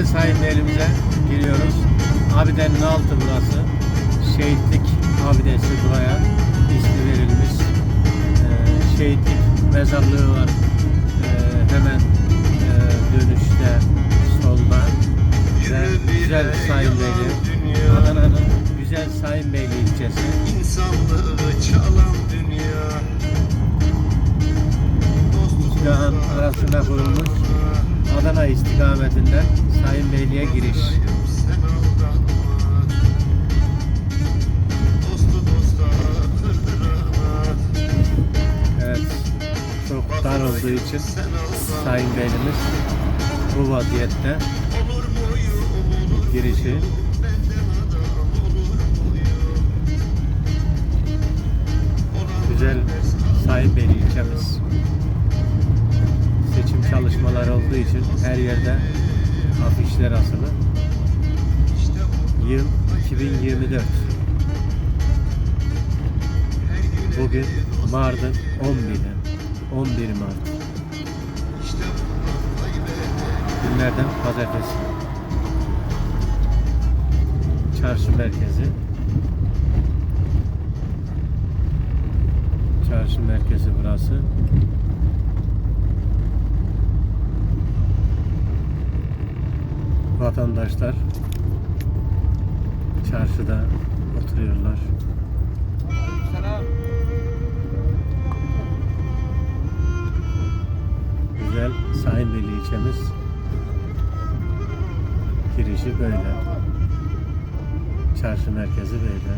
Güzel sahiplerimize giriyoruz. Abidenin altı burası. Şehitlik abidesi buraya ismi verilmiş. Ee, şehitlik mezarlığı var. Ee, hemen e, dönüşte solda. Ve güzel Sayınbeyli. Adana'nın güzel Sayınbeyli ilçesi. İnsanlığı çalan dünya İki dağın arasında kurulmuş Adana istikametinden Sayınbeyli'ye giriş. Evet. Çok dar olduğu için Sayın Beylimiz bu vaziyette girişi güzel Sayın Beyli ilçemiz. Seçim çalışmaları olduğu için her yerde afişler asılı. Yıl 2024. Bugün Mardin 11'i. 11 Mart. Günlerden pazartesi. Çarşı merkezi. Çarşı merkezi burası. Vatandaşlar çarşıda oturuyorlar. Güzel Sayınbeyli ilçemiz. Girişi böyle. Çarşı merkezi böyle.